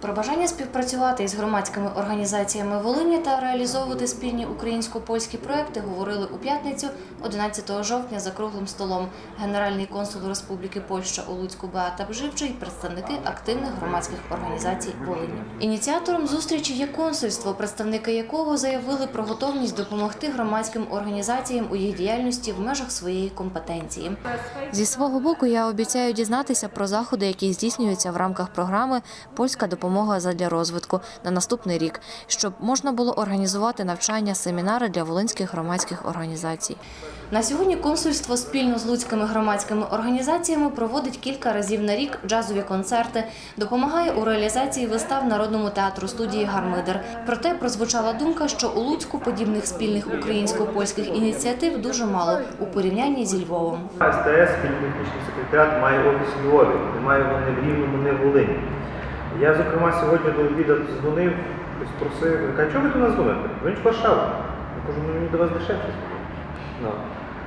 Про бажання співпрацювати із громадськими організаціями Волині та реалізовувати спільні українсько-польські проекти говорили у п'ятницю, 11 жовтня, за круглим столом. Генеральний консул Республіки Польща у Луцьку Беата Бживчий, представники активних громадських організацій Волині. Ініціатором зустрічі є консульство, представники якого заявили про готовність допомогти громадським організаціям у їх діяльності в межах своєї компетенції. Зі свого боку я обіцяю дізнатися про заходи, які здійснюються в рамках програми Польська допомога задля розвитку на наступний рік, щоб можна було організувати навчання, семінари для волинських громадських організацій. На сьогодні консульство спільно з луцькими громадськими організаціями проводить кілька разів на рік джазові концерти, допомагає у реалізації вистав народному театру студії Гармидер. Проте прозвучала думка, що у Луцьку подібних спільних українсько-польських ініціатив дуже мало у порівнянні зі Львовом. СТС, спільний технічний секретаріат, має офіс у Львові, немає не в Рівному, не в Волині. Я, зокрема, сьогодні до обіду дзвонив, просив, каже, чого ви до нас дзвоните? Він ж Варшава. Я кажу, ну мені до вас дешевше. Ну.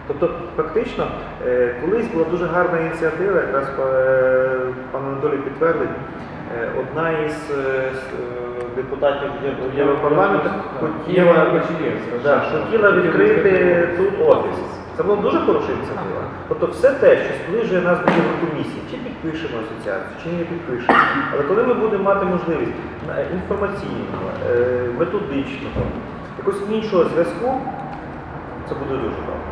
Тобто, фактично, е, колись була дуже гарна ініціатива, якраз е, пан Анатолій підтвердить, е, одна із депутатів Європарламенту хотіла, хотіла відкрити тут офіс. Це була дуже хороша ініціатива. Тобто все те, що зближує нас до Єврокомісії, чи підпишемо асоціацію, чи не підпишемо. Але коли ми будемо мати можливість інформаційного, е, методичного, якогось іншого зв'язку, це буде дуже добре.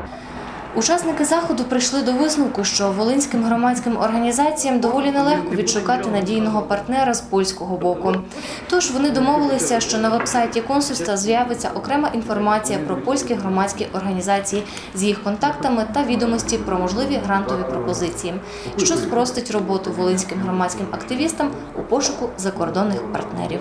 Учасники заходу прийшли до висновку, що волинським громадським організаціям доволі нелегко відшукати надійного партнера з польського боку. Тож вони домовилися, що на вебсайті консульства з'явиться окрема інформація про польські громадські організації з їх контактами та відомості про можливі грантові пропозиції, що спростить роботу волинським громадським активістам у пошуку закордонних партнерів.